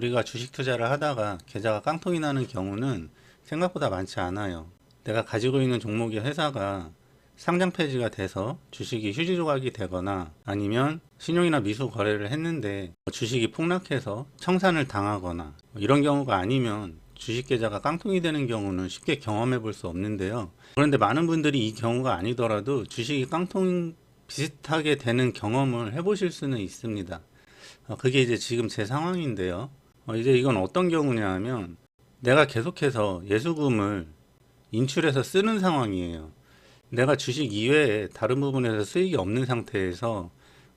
우리가 주식 투자를 하다가 계좌가 깡통이 나는 경우는 생각보다 많지 않아요. 내가 가지고 있는 종목의 회사가 상장 폐지가 돼서 주식이 휴지 조각이 되거나 아니면 신용이나 미수 거래를 했는데 주식이 폭락해서 청산을 당하거나 이런 경우가 아니면 주식 계좌가 깡통이 되는 경우는 쉽게 경험해 볼 수 없는데요. 그런데 많은 분들이 이 경우가 아니더라도 주식이 깡통 비슷하게 되는 경험을 해 보실 수는 있습니다. 어, 그게 이제 지금 제 상황인데요. 어, 이제 이건 어떤 경우냐 하면 내가 계속해서 예수금을 인출해서 쓰는 상황이에요. 내가 주식 이외에 다른 부분에서 수익이 없는 상태에서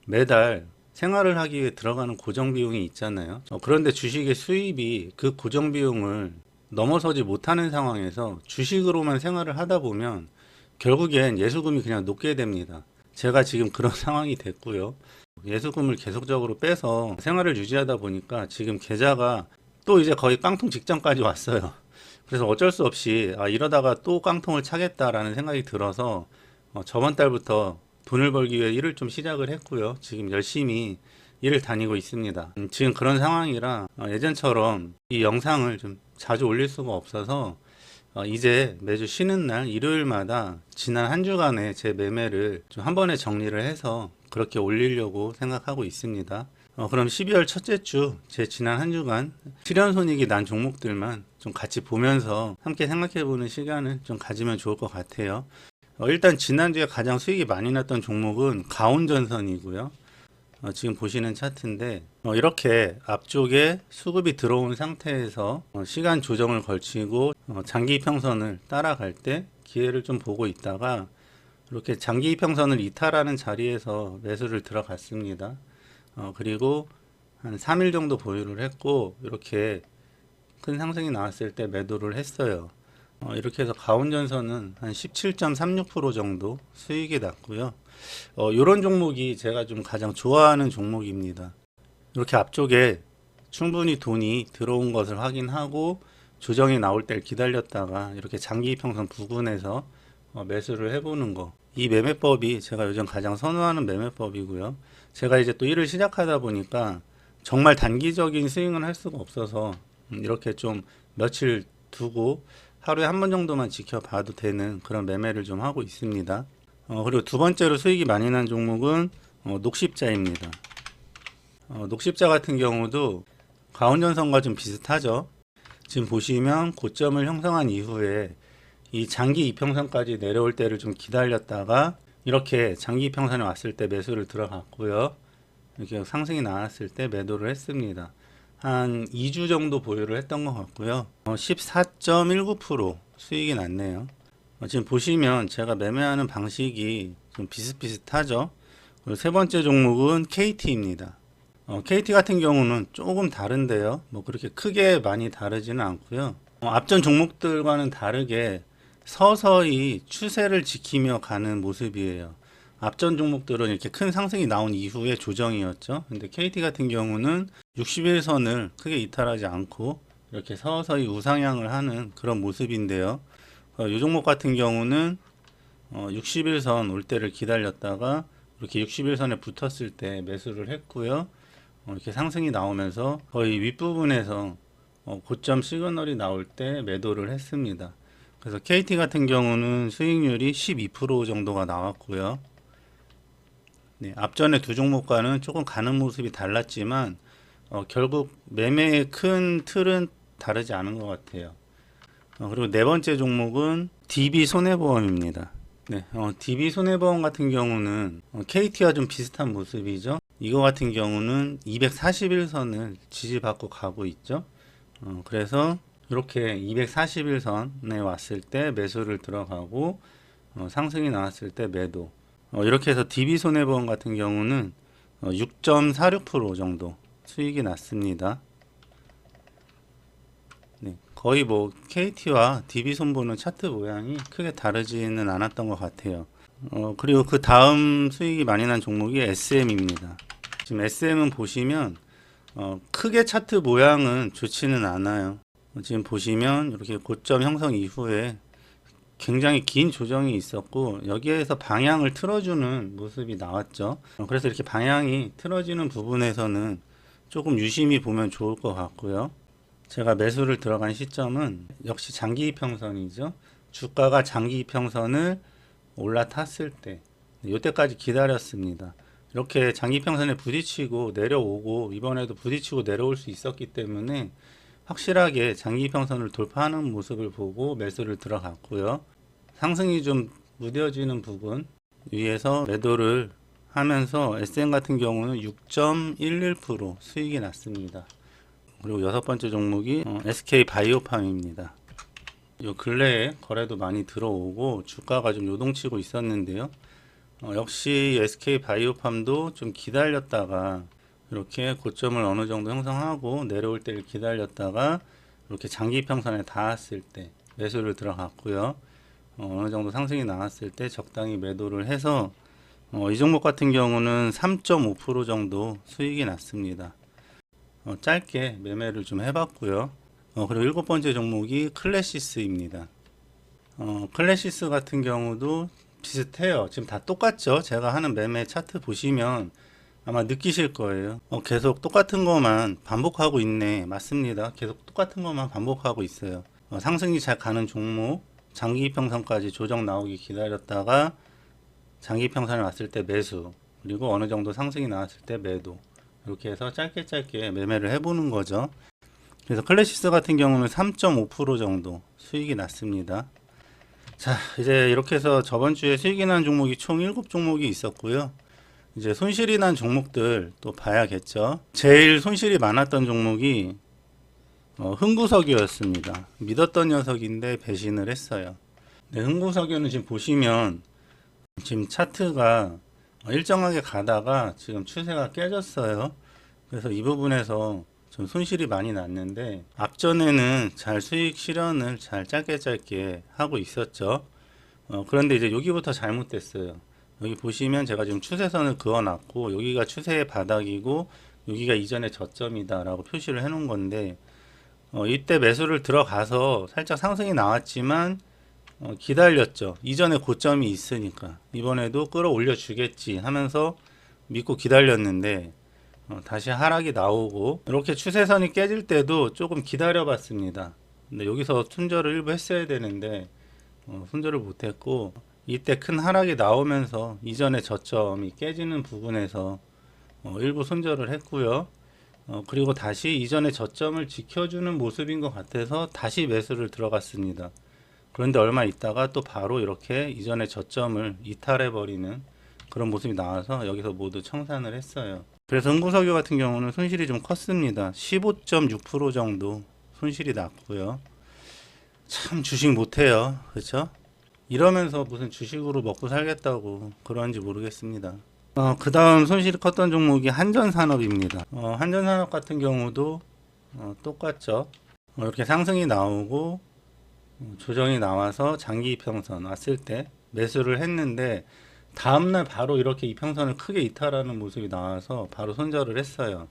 매달 생활을 하기 위해 들어가는 고정 비용이 있잖아요. 어, 그런데 주식의 수입이 그 고정 비용을 넘어서지 못하는 상황에서 주식으로만 생활을 하다 보면 결국엔 예수금이 그냥 녹게 됩니다. 제가 지금 그런 상황이 됐고요. 예수금을 계속적으로 빼서 생활을 유지하다 보니까 지금 계좌가 또 이제 거의 깡통 직전까지 왔어요. 그래서 어쩔 수 없이 아, 이러다가 또 깡통을 차겠다라는 생각이 들어서 어, 저번 달부터 돈을 벌기 위해 일을 좀 시작을 했고요. 지금 열심히 일을 다니고 있습니다. 음, 지금 그런 상황이라 어, 예전처럼 이 영상을 좀 자주 올릴 수가 없어서 어, 이제 매주 쉬는 날 일요일마다 지난 한 주간의 제 매매를 좀 한 번에 정리를 해서 그렇게 올리려고 생각하고 있습니다. 어, 그럼 12월 첫째 주 제 지난 한 주간 실현 손익이 난 종목들만 좀 같이 보면서 함께 생각해 보는 시간을 좀 가지면 좋을 것 같아요. 어, 일단 지난주에 가장 수익이 많이 났던 종목은 가온전선이고요. 어, 지금 보시는 차트인데 어, 이렇게 앞쪽에 수급이 들어온 상태에서 어, 시간 조정을 걸치고 어, 장기 이평선을 따라갈 때 기회를 좀 보고 있다가 이렇게 장기 이평선을 이탈하는 자리에서 매수를 들어갔습니다. 어, 그리고 한 3일 정도 보유를 했고 이렇게 큰 상승이 나왔을 때 매도를 했어요. 어, 이렇게 해서 가온전선은 한 17.36% 정도 수익이 났고요. 어, 이런 종목이 제가 좀 가장 좋아하는 종목입니다. 이렇게 앞쪽에 충분히 돈이 들어온 것을 확인하고 조정이 나올 때를 기다렸다가 이렇게 장기 이평선 부근에서 어, 매수를 해보는 거. 이 매매법이 제가 요즘 가장 선호하는 매매법이고요. 제가 이제 또 일을 시작하다 보니까 정말 단기적인 스윙을 할 수가 없어서 음, 이렇게 좀 며칠 두고 하루에 한 번 정도만 지켜봐도 되는 그런 매매를 좀 하고 있습니다. 어, 그리고 두 번째로 수익이 많이 난 종목은 어, 녹십자입니다. 어, 녹십자 같은 경우도 가온전선과 좀 비슷하죠. 지금 보시면 고점을 형성한 이후에 이 장기 이평선까지 내려올 때를 좀 기다렸다가 이렇게 장기 이평선에 왔을 때 매수를 들어갔고요. 이렇게 상승이 나왔을 때 매도를 했습니다. 한 2주 정도 보유를 했던 것 같고요. 어, 14.19% 수익이 났네요. 어, 지금 보시면 제가 매매하는 방식이 좀 비슷비슷하죠. 세 번째 종목은 KT입니다. 어, KT 같은 경우는 조금 다른데요. 뭐 그렇게 크게 많이 다르지는 않고요. 어, 앞전 종목들과는 다르게 서서히 추세를 지키며 가는 모습이에요. 앞전 종목들은 이렇게 큰 상승이 나온 이후에 조정이었죠. 근데 KT 같은 경우는 61선을 크게 이탈하지 않고 이렇게 서서히 우상향을 하는 그런 모습인데요. 어, 이 종목 같은 경우는 어, 61선 올 때를 기다렸다가 이렇게 61선에 붙었을 때 매수를 했고요. 어, 이렇게 상승이 나오면서 거의 윗부분에서 어, 고점 시그널이 나올 때 매도를 했습니다. 그래서 KT 같은 경우는 수익률이 12% 정도가 나왔고요. 네, 앞전에 두 종목과는 조금 가는 모습이 달랐지만 어, 결국 매매의 큰 틀은 다르지 않은 것 같아요. 어, 그리고 네 번째 종목은 DB 손해보험입니다. 네, 어, DB 손해보험 같은 경우는 어, KT와 좀 비슷한 모습이죠. 이거 같은 경우는 241선을 지지받고 가고 있죠. 어, 그래서 이렇게 241선에 왔을 때 매수를 들어가고 어, 상승이 나왔을 때 매도. 어, 이렇게 해서 DB 손해보험 같은 경우는 어, 6.46% 정도 수익이 났습니다. 네, 거의 뭐 KT와 DB 손보는 차트 모양이 크게 다르지는 않았던 것 같아요. 어, 그리고 그 다음 수익이 많이 난 종목이 SM입니다. 지금 SM은 보시면 어, 크게 차트 모양은 좋지는 않아요. 어, 지금 보시면 이렇게 고점 형성 이후에 굉장히 긴 조정이 있었고 여기에서 방향을 틀어주는 모습이 나왔죠. 어, 그래서 이렇게 방향이 틀어지는 부분에서는 조금 유심히 보면 좋을 것 같고요. 제가 매수를 들어간 시점은 역시 장기 이평선이죠. 주가가 장기 이평선을 올라탔을 때 이때까지 기다렸습니다. 이렇게 장기 평선에 부딪히고 내려오고 이번에도 부딪히고 내려올 수 있었기 때문에 확실하게 장기 평선을 돌파하는 모습을 보고 매수를 들어갔고요. 상승이 좀 무뎌지는 부분 위에서 매도를 하면서 SM 같은 경우는 6.11% 수익이 났습니다. 그리고 여섯 번째 종목이 어, SK 바이오팜입니다. 요 근래에 거래도 많이 들어오고 주가가 좀 요동치고 있었는데요. 어, 역시 SK 바이오팜도 좀 기다렸다가 이렇게 고점을 어느 정도 형성하고 내려올 때를 기다렸다가 이렇게 장기 평선에 닿았을 때 매수를 들어갔고요. 어, 어느 정도 상승이 나왔을 때 적당히 매도를 해서 어, 이 종목 같은 경우는 3.5% 정도 수익이 났습니다. 어, 짧게 매매를 좀 해봤고요. 어, 그리고 일곱 번째 종목이 클래시스입니다. 어, 클래시스 같은 경우도 비슷해요. 지금 다 똑같죠? 제가 하는 매매 차트 보시면 아마 느끼실 거예요. 어, 계속 똑같은 것만 반복하고 있네. 맞습니다. 계속 똑같은 것만 반복하고 있어요. 어, 상승이 잘 가는 종목, 장기 평선까지 조정 나오기 기다렸다가 장기 평선에 왔을 때 매수, 그리고 어느 정도 상승이 나왔을 때 매도. 이렇게 해서 짧게 짧게 매매를 해보는 거죠. 그래서 클래시스 같은 경우는 3.5% 정도 수익이 났습니다. 자, 이제 이렇게 해서 저번 주에 수익이 난 종목이 총 7종목이 있었고요. 이제 손실이 난 종목들 또 봐야겠죠. 제일 손실이 많았던 종목이 어, 흥구석유였습니다. 믿었던 녀석인데 배신을 했어요. 네, 흥구석유는 지금 보시면 지금 차트가 일정하게 가다가 지금 추세가 깨졌어요. 그래서 이 부분에서 좀 손실이 많이 났는데 앞전에는 잘 수익 실현을 잘 짧게 짧게 하고 있었죠. 어, 그런데 이제 여기부터 잘못됐어요. 여기 보시면 제가 지금 추세선을 그어놨고 여기가 추세의 바닥이고 여기가 이전의 저점이다 라고 표시를 해 놓은 건데 어, 이때 매수를 들어가서 살짝 상승이 나왔지만 어, 기다렸죠. 이전에 고점이 있으니까 이번에도 끌어올려 주겠지 하면서 믿고 기다렸는데 어, 다시 하락이 나오고 이렇게 추세선이 깨질 때도 조금 기다려 봤습니다. 근데 여기서 순절을 일부 했어야 되는데 어, 순절을 못했고 이때 큰 하락이 나오면서 이전의 저점이 깨지는 부분에서 어, 일부 손절을 했고요. 어, 그리고 다시 이전의 저점을 지켜주는 모습인 것 같아서 다시 매수를 들어갔습니다. 그런데 얼마 있다가 또 바로 이렇게 이전의 저점을 이탈해 버리는 그런 모습이 나와서 여기서 모두 청산을 했어요. 그래서 흥구석유 같은 경우는 손실이 좀 컸습니다. 15.6% 정도 손실이 났고요. 참 주식 못해요. 그렇죠? 이러면서 무슨 주식으로 먹고 살겠다고 그런지 모르겠습니다. 어, 그 다음 손실이 컸던 종목이 한전산업입니다. 어, 한전산업 같은 경우도 어, 똑같죠. 어, 이렇게 상승이 나오고 어, 조정이 나와서 장기 이평선 왔을 때 매수를 했는데 다음날 바로 이렇게 이평선을 크게 이탈하는 모습이 나와서 바로 손절을 했어요.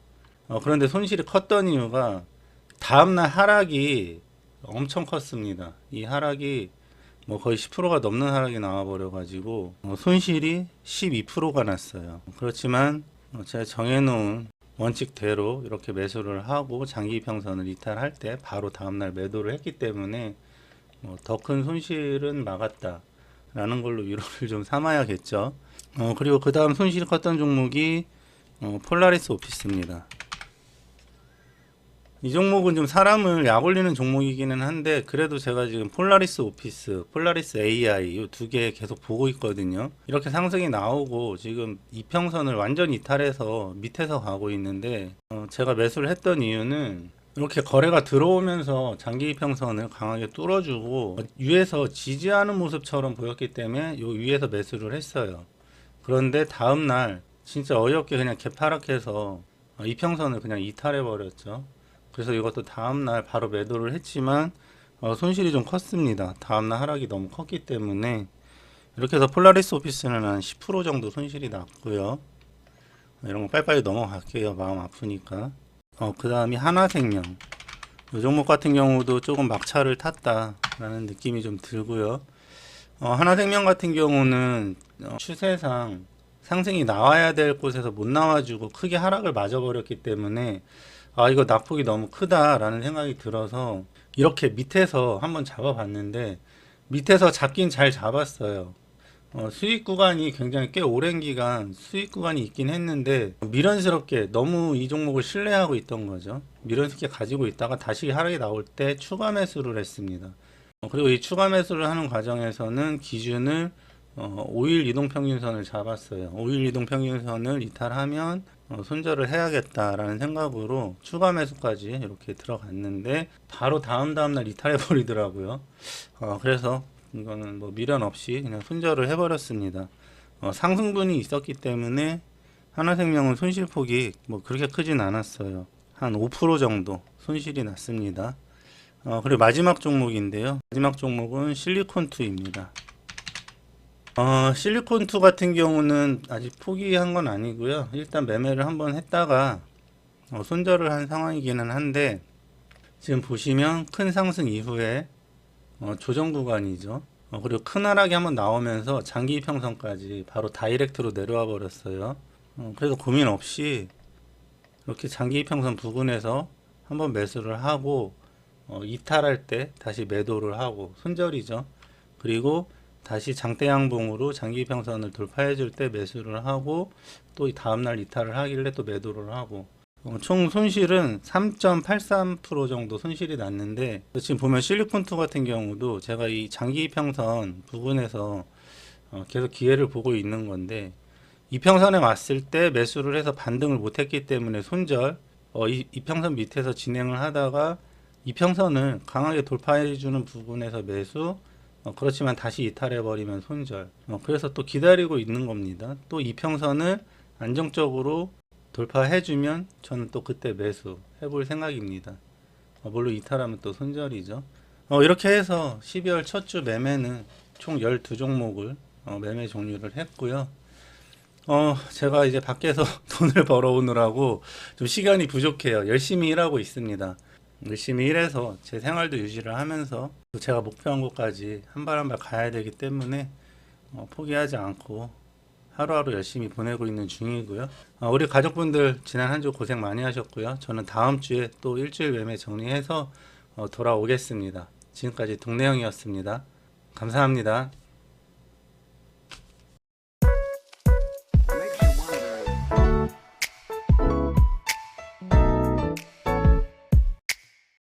어, 그런데 손실이 컸던 이유가 다음날 하락이 엄청 컸습니다. 이 하락이 뭐 거의 10%가 넘는 하락이 나와버려 가지고 어, 손실이 12%가 났어요. 그렇지만 어, 제가 정해놓은 원칙대로 이렇게 매수를 하고 장기 평선을 이탈할 때 바로 다음날 매도를 했기 때문에 어, 더큰 손실은 막았다 라는 걸로 위로를 좀 삼아야겠죠. 어, 그리고 그 다음 손실이 컸던 종목이 어, 폴라리스 오피스입니다. 이 종목은 좀 사람을 약 올리는 종목이기는 한데 그래도 제가 지금 폴라리스 오피스, 폴라리스 AI 이 두 개 계속 보고 있거든요. 이렇게 상승이 나오고 지금 이평선을 완전 이탈해서 밑에서 가고 있는데 어, 제가 매수를 했던 이유는 이렇게 거래가 들어오면서 장기 이평선을 강하게 뚫어주고 위에서 지지하는 모습처럼 보였기 때문에 요 위에서 매수를 했어요. 그런데 다음 날 진짜 어이없게 그냥 개파락해서 어, 이평선을 그냥 이탈해 버렸죠. 그래서 이것도 다음날 바로 매도를 했지만 어, 손실이 좀 컸습니다. 다음날 하락이 너무 컸기 때문에 이렇게 해서 폴라리스 오피스는 한 10% 정도 손실이 났고요. 이런 거 빨리빨리 넘어갈게요. 마음 아프니까. 어, 그 다음이 하나생명. 이 종목 같은 경우도 조금 막차를 탔다라는 느낌이 좀 들고요. 어, 하나생명 같은 경우는 어, 추세상 상승이 나와야 될 곳에서 못 나와주고 크게 하락을 맞아버렸기 때문에 아 이거 낙폭이 너무 크다라는 생각이 들어서 이렇게 밑에서 한번 잡아봤는데 밑에서 잡긴 잘 잡았어요. 어, 수익 구간이 굉장히 꽤 오랜 기간 수익 구간이 있긴 했는데 미련스럽게 너무 이 종목을 신뢰하고 있던 거죠. 미련스럽게 가지고 있다가 다시 하락이 나올 때 추가 매수를 했습니다. 어, 그리고 이 추가 매수를 하는 과정에서는 기준을 어, 5일 이동평균선을 잡았어요. 5일 이동평균선을 이탈하면 어, 손절을 해야겠다라는 생각으로 추가 매수까지 이렇게 들어갔는데 바로 다음 다음날 이탈해 버리더라고요. 어, 그래서 이거는 뭐 미련 없이 그냥 손절을 해버렸습니다. 어, 상승분이 있었기 때문에 하나생명은 손실폭이 뭐 그렇게 크진 않았어요. 한 5% 정도 손실이 났습니다. 어, 그리고 마지막 종목인데요. 마지막 종목은 실리콘2입니다. 어, 실리콘2 같은 경우는 아직 포기한 건 아니고요. 일단 매매를 한번 했다가 어, 손절을 한 상황이기는 한데 지금 보시면 큰 상승 이후에 어, 조정 구간이죠. 어, 그리고 큰 하락이 한번 나오면서 장기 이평선까지 바로 다이렉트로 내려와 버렸어요. 어, 그래서 고민 없이 이렇게 장기 이평선 부근에서 한번 매수를 하고 어, 이탈할 때 다시 매도를 하고 손절이죠. 그리고 다시 장대 양봉으로 장기 이평선을 돌파해 줄 때 매수를 하고 또이 다음날 이탈을 하길래 또 매도를 하고. 어, 총 손실은 3.83% 정도 손실이 났는데 지금 보면 실리콘2 같은 경우도 제가 이 장기 이평선 부분에서 어, 계속 기회를 보고 있는 건데 이평선에 왔을 때 매수를 해서 반등을 못했기 때문에 손절 어, 이 이평선 밑에서 진행을 하다가 이평선을 강하게 돌파해주는 부분에서 매수 어, 그렇지만 다시 이탈해버리면 손절. 어, 그래서 또 기다리고 있는 겁니다. 또 이평선을 안정적으로 돌파해주면 저는 또 그때 매수 해볼 생각입니다. 어, 물론 이탈하면 또 손절이죠. 어, 이렇게 해서 12월 첫 주 매매는 총 12종목을 어, 매매 종료를 했고요. 어, 제가 이제 밖에서 돈을 벌어오느라고 좀 시간이 부족해요. 열심히 일하고 있습니다. 열심히 일해서 제 생활도 유지를 하면서 또 제가 목표한 곳까지 한 발 한 발 가야 되기 때문에 어, 포기하지 않고 하루하루 열심히 보내고 있는 중이고요. 어, 우리 가족분들 지난 한 주 고생 많이 하셨고요. 저는 다음 주에 또 일주일 매매 정리해서 어, 돌아오겠습니다. 지금까지 동네형이었습니다. 감사합니다.